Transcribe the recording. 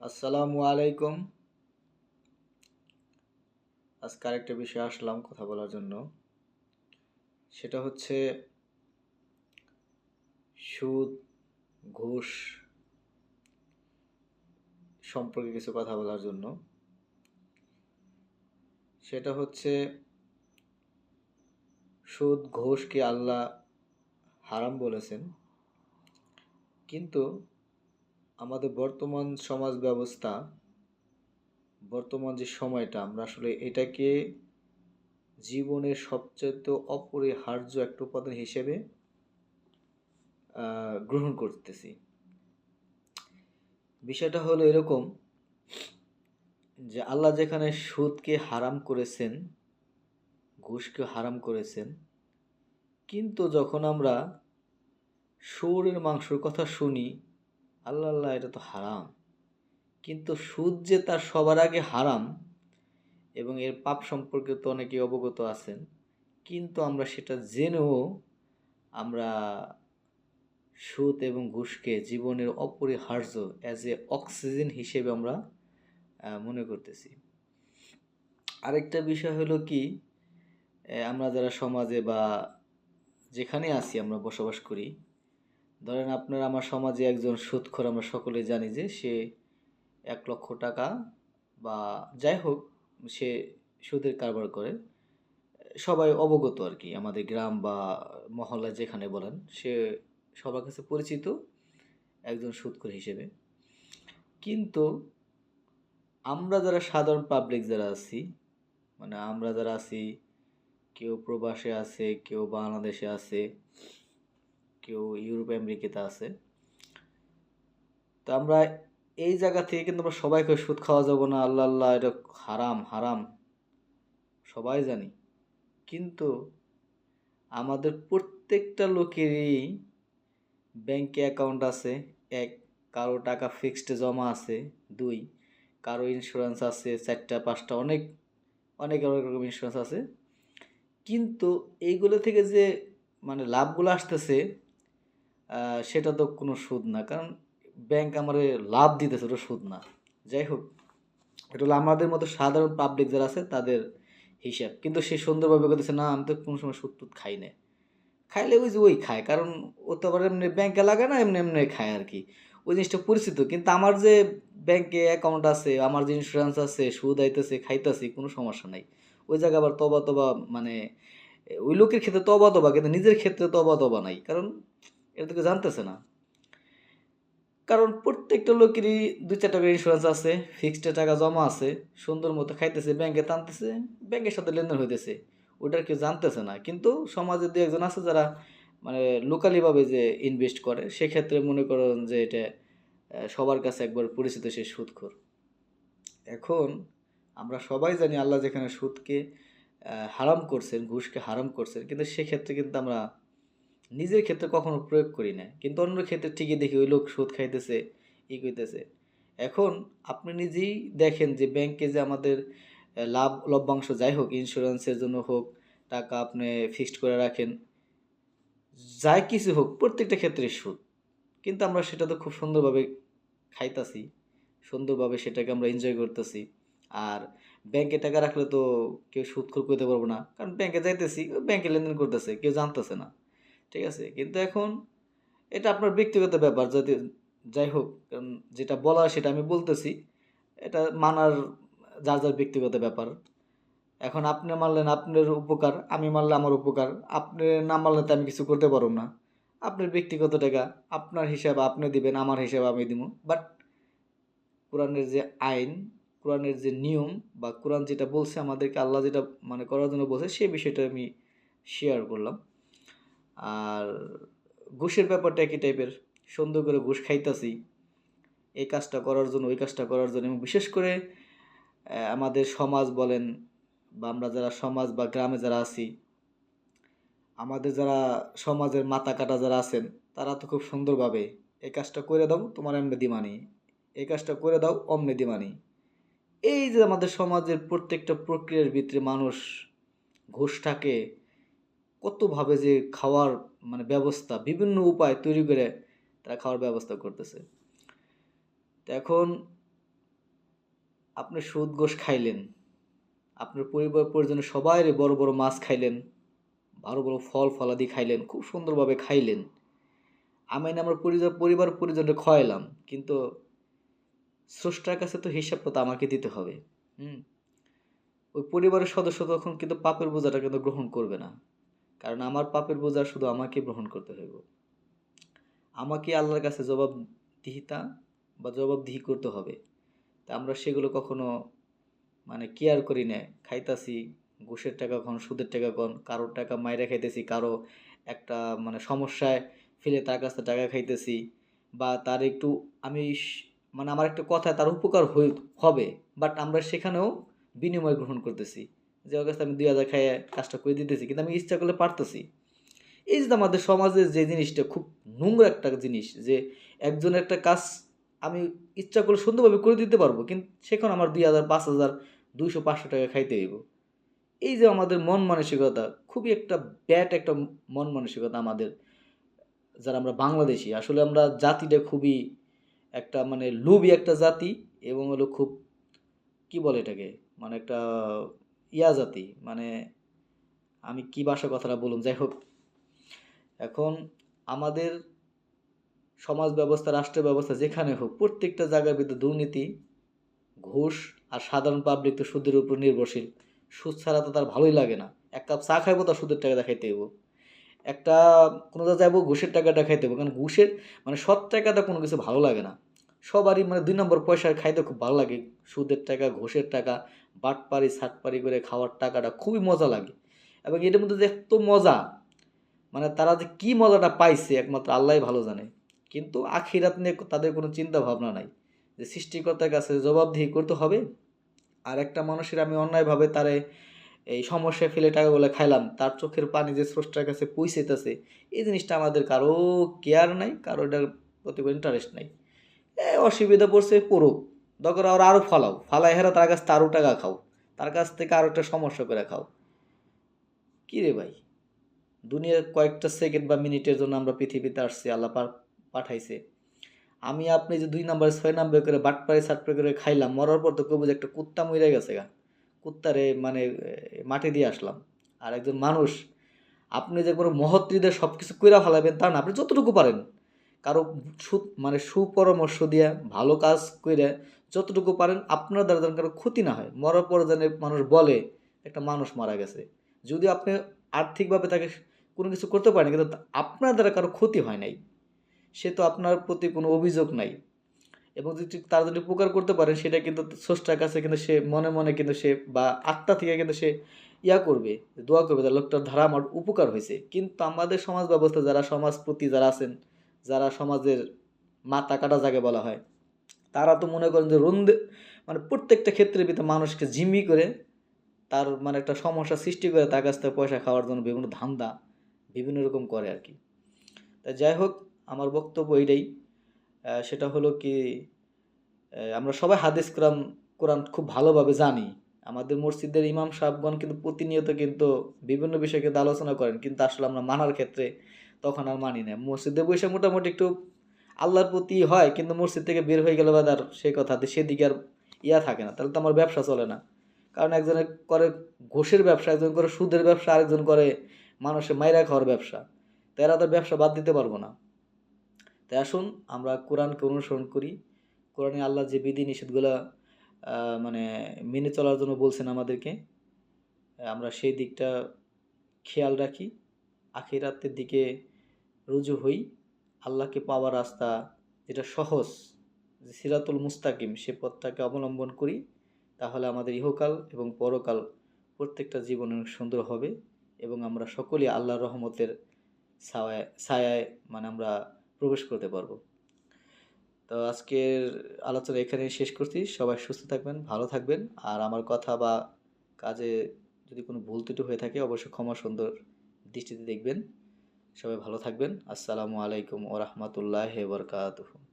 আসসালামু আলাইকুম। আজকে আরেকটা বিষয়ে আসলাম কথা বলার জন্য। সেটা হচ্ছে সুদ, ঘুষ সম্পর্কে কিছু কথা বলার জন্য। সেটা হচ্ছে সুদ ঘুষকে আল্লাহ হারাম বলেছেন? কিন্তু আমাদের বর্তমান সমাজ ব্যবস্থা, বর্তমান যে সময়টা, আমরা আসলে এটাকে জীবনের সবচেয়ে অপরিহার্য একটা উপাদান হিসেবে গ্রহণ করতেছি। বিষয়টা হলো এরকম যে আল্লাহ যেখানে সুদকে হারাম করেছেন, ঘুষকে হারাম করেছেন, কিন্তু যখন আমরা শুয়োরের মাংসর কথা শুনি আল্লাহ আল্লাহ, এটা তো হারাম। কিন্তু সুদ যে তার সবার আগে হারাম এবং এর পাপ সম্পর্কে তো অনেকে অবগত আছেন, কিন্তু আমরা সেটা জেনেও আমরা সুদ এবং ঘুষকে জীবনের অপরিহার্য অ্যাজ এ অক্সিজেন হিসেবে আমরা মনে করতেছি। আরেকটা বিষয় হলো কি আমরা যারা সমাজে বা যেখানে আছি আমরা বসবাস করি ধরেন আপনার আমার সমাজে একজন সুদখোর আমরা সকলে জানি যে সে এক লক্ষ টাকা বা যাই হোক, সে সুদের কারবার করে। সবাই অবগত আর কি, আমাদের গ্রাম বা মহল্লা যেখানে বলেন, সে সবার কাছে পরিচিত একজন সুদখোর হিসেবে। কিন্তু আমরা যারা সাধারণ পাবলিক যারা আছি মানে আমরা যারা আছি, কেউ প্রবাসে আছে, কেউ বাংলাদেশে আছে কেউ ইউরোপ, আমেরিকাতে আছে। তো আমরা এই জায়গা থেকে কিন্তু আমরা সবাইকে সুদ খাওয়া যাব না, আল্লাহ আল্লাহ, এটা হারাম হারাম। সবাই জানি। কিন্তু আমাদের প্রত্যেকটা লোকেরই ব্যাংকে অ্যাকাউন্ট আছে। এক, কারও টাকা ফিক্সড জমা আছে। দুই, কারও ইন্স্যুরেন্স আছে। চারটা, পাঁচটা, অনেক অনেক অনেক রকম ইন্স্যুরেন্স আছে। কিন্তু এইগুলো থেকে যে মানে লাভগুলো আসতেছে সেটা তো কোনো সুদ না। কারণ ব্যাংক আমারে লাভ দিতেছে, ওটা সুদ না। যাই হোক, এটা হলো আমাদের মতো সাধারণ পাবলিক যারা আছে, তাদের হিসাব। কিন্তু সে সুন্দরভাবে করতেছে না, আমি তো কোনো সময় সুদ টুদ খাই না খাইলে ওই যে ওই খায়, কারণ ও তো আবার এমনি ব্যাংকে লাগে না, এমনি এমনি খায় আর কি। ওই জিনিসটা পরিচিত, কিন্তু আমার যে ব্যাংকে অ্যাকাউন্ট আছে, আমার যে ইন্স্যুরেন্স আছে, সুদ আইতেছে, খাইতেছি, কোনো সমস্যা নাই। ওই জায়গায় আবার তবা তবা মানে ওই লোকের ক্ষেত্রে তবা তবা, কিন্তু নিজের ক্ষেত্রে তবা তবা নাই। কারণ এটা তো জানতেছে না। কারণ প্রত্যেকটা লোকেরই দুই চার টাকার ইন্স্যুরেন্স আছে ফিক্সড টাকা জমা আছে, সুন্দর মতো খাইতেছে ব্যাংকে টানতেছে ব্যাংকের সাথে লেনদেন হইতেছে, ওটার কেউ জানতেছে না। কিন্তু সমাজে দু একজন আছে যারা মানে লোকালিভাবে যে ইনভেস্ট করে, সেক্ষেত্রে মনে করেন যে এটা সবার কাছে একবার পরিচিত সে সুদখোর। এখন আমরা সবাই জানি আল্লাহ যেখানে সুদকে হারাম করছেন, ঘুষকে হারাম করছেন, কিন্তু সেক্ষেত্রে কিন্তু আমরা নিজের ক্ষেত্রে কখনো প্রয়োগ করি না। কিন্তু অন্য ক্ষেত্রে ঠিকই দেখি, ওই লোক সুদ খাইতেছে, ই কইতেছে। এখন আপনি নিজেই দেখেন যে ব্যাংকে যে আমাদের লাভ, লভ্যাংশ যাই হোক ইন্স্যুরেন্সের জন্য হোক, টাকা আপনি ফিক্সড করে রাখেন, যাই কিছু হোক, প্রত্যেকটা ক্ষেত্রে সুদ। কিন্তু আমরা সেটা তো খুব সুন্দরভাবে খাইতাছি, সুন্দরভাবে সেটাকে আমরা এনজয় করতেছি। আর ব্যাংকে টাকা রাখলে তো কেউ সুদ খোর করতে পারব না। কারণ ব্যাংকে যাইতেছি ব্যাংকে লেনদেন করতেছে, কেউ জানতেছে না। ঠিক আছে? কিন্তু এখন এটা আপনার ব্যক্তিগত ব্যাপার, যদি যাই হোক যেটা বলা সেটা আমি বলতেছি, এটা মানার যার যার ব্যক্তিগত ব্যাপার। এখন আপনি মানলেন আপনার উপকার, আমি মানলে আমার উপকার, আপনি না মানলে তো আমি কিছু করতে পারব না। আপনার ব্যক্তিগত টাকা, আপনার হিসাব আপনি দিবেন, আমার হিসাব আমি দিব। বাট কোরআনের যে আইন, কোরআনের যে নিয়ম বা কোরআন যেটা বলছে আমাদেরকে, আল্লাহ যেটা মানে করার জন্য বলছে সেই বিষয়টা আমি শেয়ার করলাম। আর ঘুষের ব্যাপারটা একই টাইপের সুন্দর করে ঘুষ খাইতাছি। এই কাজটা করার জন্য, ওই কাজটা করার জন্য। এবং বিশেষ করে আমাদের সমাজ বলেন বা আমরা যারা সমাজ বা গ্রামে যারা আছি, আমাদের যারা সমাজের মাথা কাটা যারা আছেন, তারা তো খুব সুন্দরভাবে এই কাজটা করে দাও, তোমার এমনি দিমানি। এই কাজটা করে দাও, অমনি দিমানি। এই যে আমাদের সমাজের প্রত্যেকটা প্রক্রিয়ার ভিতরে মানুষ ঘুষটাকে কতভাবে যে খাওয়ার মানে ব্যবস্থা, বিভিন্ন উপায় তৈরি করে তারা খাওয়ার ব্যবস্থা করতেছে। তো এখন আপনি সুদ গোশ খাইলেন, আপনার পরিবার পরিজনের সবাই বড় বড় মাছ খাইলেন, বড় বড় ফল ফলাদি খাইলেন, খুব সুন্দরভাবে খাইলেন। আমি না আমার পরিবার পরিজনকে খাওয়াইলাম কিন্তু স্রষ্টার কাছে তো হিসাবটা তো আমাকে দিতে হবে, হুম? ওই পরিবারের সদস্য তখন কিন্তু পাপের বোঝাটা কিন্তু গ্রহণ করবে না। কারণ আমার পাপের বোঝা শুধু আমাকে গ্রহণ করতে হইব। আমাকে আল্লাহর কাছে জবাবদিহিতা বা জবাবদিহি করতে হবে। তা আমরা সেগুলো কখনো মানে কেয়ার করি না। খাইতাছি, ঘুষের টাকা কন, সুদের টাকা কন, কারোর টাকা মাইরা খাইতেছি, কারও একটা মানে সমস্যায় ফেলে তার কাছে টাকা খাইতেছি বা তার একটু আমি মানে আমার একটা কথা তার উপকার হবে। বাট আমরা সেখানেও বিনিময় গ্রহণ করতেছি। যে কাছে আমি দুই হাজার খাইয়ে কাজটা করে দিতেছি, কিন্তু আমি ইচ্ছা করলে পারতেছি। এই যে আমাদের সমাজে যে জিনিসটা খুব নোংরা একটা জিনিস, যে একজনের একটা কাজ আমি ইচ্ছা করলে সুন্দরভাবে করে দিতে পারব, কিন্তু সেখানে আমার দুই হাজার, পাঁচ হাজার, দুইশো, পাঁচশো টাকা খাইতে হইব। এই যে আমাদের মন মানসিকতা, খুবই একটা ব্যাড একটা মন মানসিকতা আমাদের, যারা আমরা বাংলাদেশি। আসলে আমরা জাতিটা খুবই একটা মানে লোভী একটা জাতি এবং হলো খুব, কি বলে এটাকে? মানে একটা ইয়া জাতি মানে আমি কি ভাষা কথাটা বলুন, যাই হোক। এখন আমাদের সমাজ ব্যবস্থা, রাষ্ট্র ব্যবস্থা যেখানে হোক, প্রত্যেকটা জায়গার ভিতরে দুর্নীতি, ঘুষ আর সাধারণ পাবলিক তো সুদের উপর নির্ভরশীল। সুদ ছাড়া তো তার ভালোই লাগে না। এক কাপ চা খাইবো, তার সুদের টাকা খাইতে হইব। একটা, কোনো জায়গায় যাব ঘুষের টাকাটা খাইতে হইব। কারণ ঘুষের মানে সৎ টাকাটা কোনো কিছু ভালো লাগে না। সবারই মানে দুই নম্বর পয়সা খাইতে খুব ভালো লাগে। সুদের টাকা, ঘুষের টাকা বাটপারি সাটপারি করে খাওয়ার টাকাটা খুবই মজা লাগে। এবং এটার মধ্যে যে এত মজা মানে তারা যে কি মজাটা পাইছে একমাত্র আল্লাহই ভালো জানে। কিন্তু আখিরাত নিয়ে তাদের কোনো চিন্তা ভাবনা নাই। যে সৃষ্টিকর্তার কাছে জবাবদিহি করতে হবে, আর একটা মানুষের আমি অন্যায়ভাবে তারে এই সমস্যায় ফেলে টাকাগুলো খাইলাম, তার চোখের পানি যে স্রষ্টার কাছে পৌঁছেতেছে এই জিনিসটা আমাদের কারও কেয়ার নাই, কারও এটার প্রতি ইন্টারেস্ট নাই। এ অসুবিধা পড়ছে পড়ুক দরকার আর আরও ফালাও ফালাই হেরা তার কাছ থেকে আরও টাকা খাও, তার কাছ থেকে আরও একটা সমস্যা করে খাও। কী রে ভাই? দুনিয়ার কয়েকটা সেকেন্ড বা মিনিটের জন্য আমরা পৃথিবীতে আসছি, আল্লাহ পাঠাইছে। আমি আপনি যে দুই নাম্বার ছয় নাম্বার করে বাট বাটপাড়ি সাটপাড়ি করে খাইলাম, মরার পর তো কবু যে একটা কুত্তা মরে গেছে গা। কুত্তারে মানে মাটি দিয়ে আসলাম। আর একজন মানুষ, আপনি যে কোনো মহত্রীদের সব কিছু কইরা ফেলাবেন তা না, আপনি যতটুকু পারেন। কারও সু মানে সুপরামর্শ দিয়া ভালো কাজ কইরা যতটুকু পারেন আপনার দ্বারা যেন কারও ক্ষতি না হয়। মরার পর যেন মানুষ বলে, একটা মানুষ মারা গেছে। যদি আপনি আর্থিকভাবে তাকে কোনো কিছু করতে পারেন, কিন্তু আপনার দ্বারা কারও ক্ষতি হয় নাই, সে তো আপনার প্রতি কোনো অভিযোগ নাই। এবং যদি তার যদি উপকার করতে পারেন, সেটা কিন্তু স্রষ্টার কাছে কিন্তু সে মনে মনে কিন্তু সে বা আত্মা থেকে কিন্তু সে ইয়া করবে, দোয়া করবে যে, লোকটার ধারা আমার উপকার হয়েছে। কিন্তু আমাদের সমাজ ব্যবস্থা, যারা সমাজপতি যারা আছেন যারা সমাজের মাথা কাটা যাকে বলা হয়, তারা তো মনে করেন যে রন্দে মানে প্রত্যেকটা ক্ষেত্রে ভিতরে মানুষকে জিম্মি করে তার মানে একটা সমস্যা সৃষ্টি করে তার কাছ থেকে পয়সা খাওয়ার জন্য বিভিন্ন ধান্দা বিভিন্ন রকম করে আর কি। তা যাই হোক, আমার বক্তব্য এইটাই। সেটা হলো কি আমরা সবাই হাদিস কোরআন কোরআন খুব ভালোভাবে জানি। আমাদের মসজিদের ইমাম সাহেবগণ কিন্তু প্রতিনিয়ত কিন্তু বিভিন্ন বিষয়ে কিন্তু আলোচনা করেন, কিন্তু আসলে আমরা মানার ক্ষেত্রে তখন আর মানি না। মসজিদে বসে মোটামুটি একটু আল্লাহর প্রতি হয়, কিন্তু মসজিদ থেকে বের হয়ে গেলে বাদ আর সেই কথা সেদিকে আর ইয়া থাকে না। তাহলে তো আমার ব্যবসা চলে না। কারণ একজনে করে ঘোষের ব্যবসা, একজন করে সুদের ব্যবসা, আরেকজন করে মানুষের মাইরা খাওয়ার ব্যবসা। তো এরা তো ব্যবসা বাদ দিতে পারব না। তাই আসুন, আমরা কোরআনকে অনুসরণ করি। কোরআনে আল্লাহ যে বিধি নিষেধগুলো মানে মেনে চলার জন্য বলছেন আমাদেরকে, আমরা সেই দিকটা খেয়াল রাখি। আখিরাতের দিকে রুজু হই, আল্লাহকে পাওয়ার রাস্তা যেটা সহজ, যে সিরাতুল মুস্তাকিম, সে পথটাকে অবলম্বন করি, তাহলে আমাদের ইহকাল এবং পরকাল প্রত্যেকটা জীবন অনেক সুন্দর হবে এবং আমরা সকলেই আল্লাহর রহমতের ছায়ায় ছায়ায় মানে আমরা প্রবেশ করতে পারব। তো আজকের আলোচনা এখানে শেষ করছি। সবাই সুস্থ থাকবেন, ভালো থাকবেন। আর আমার কথা বা কাজে যদি কোনো ভুল ত্রুটি হয়ে থাকে, অবশ্যই ক্ষমা সুন্দর দৃষ্টিতে দেখবেন। সবাই ভালো থাকবেন। আসসালামু আলাইকুম ও রহমতুল্লাহ বরকাতুহ।